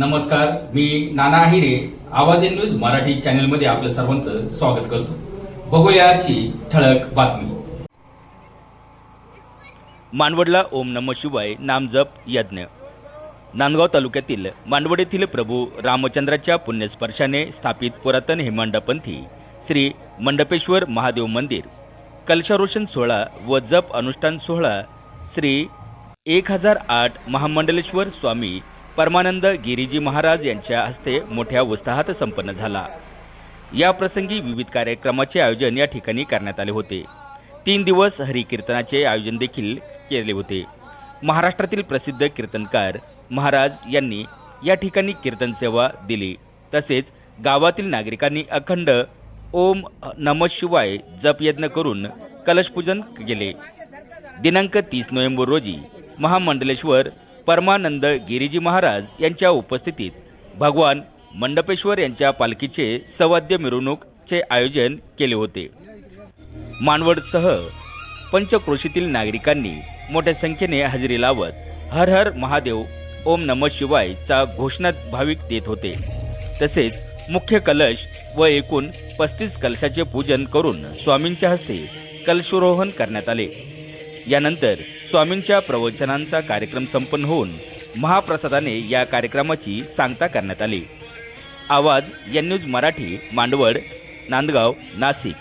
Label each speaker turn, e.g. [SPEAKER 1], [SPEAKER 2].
[SPEAKER 1] नमस्कार मी नाना आहिरे आवाज in news Marathi चॅनलमध्ये आपलं सर्वांचं स्वागत करतो. बघूयाची ठळक बातमी.
[SPEAKER 2] मानवडला ओम नम शिवाय नामजप यज्ञ. नांदगाव तालुक्यातील मानवड येथील प्रभू रामचंद्राच्या पुण्यस्पर्शाने स्थापित पुरातन हेमांडपंथी श्री मंडपेश्वर महादेव मंदिर. कलशारोषण सोहळा व जप अनुष्ठान सोहळा श्री एक हजार आठ महामंडलेश्वर स्वामी परमानंद गिरीजी महाराज यांच्या हस्ते मोठ्या उत्साहात संपन्न झाला. या प्रसंगी विविध कार्यक्रमाचे आयोजन या ठिकाणी करण्यात आले होते. तीन दिवस हरिकीर्तनाचे आयोजन देखील केले होते. महाराष्ट्रातील प्रसिद्ध कीर्तनकार महाराज यांनी या ठिकाणी कीर्तन सेवा दिली. तसेच गावातील नागरिकांनी अखंड ओम नम शिवाय जपयत्न करून कलशपूजन केले. दिनांक तीस नोव्हेंबर रोजी महामंडलेश्वर परमानंद गिरीजी महाराज यांच्या उपस्थितीत भगवान मंडपेश्वर यांच्या पालखीचे सवाद्य मिरवणूकचे आयोजन केले होते. मानवडसह पंचक्रोशीतील नागरिकांनी मोठ्या संख्येने हजेरी लावत हर हर महादेव ओम नम शिवायचा घोषणा भाविक देत होते. तसेच मुख्य कलश व एकूण पस्तीस कलशाचे पूजन करून स्वामींच्या हस्ते कलशोरोहण करण्यात आले. यानंतर स्वामींच्या प्रवचनांचा कार्यक्रम संपन्न होऊन महाप्रसादाने या कार्यक्रमाची सांगता करण्यात आली. आवाज या न्यूज मराठी मांडवड नांदगाव नाशिक.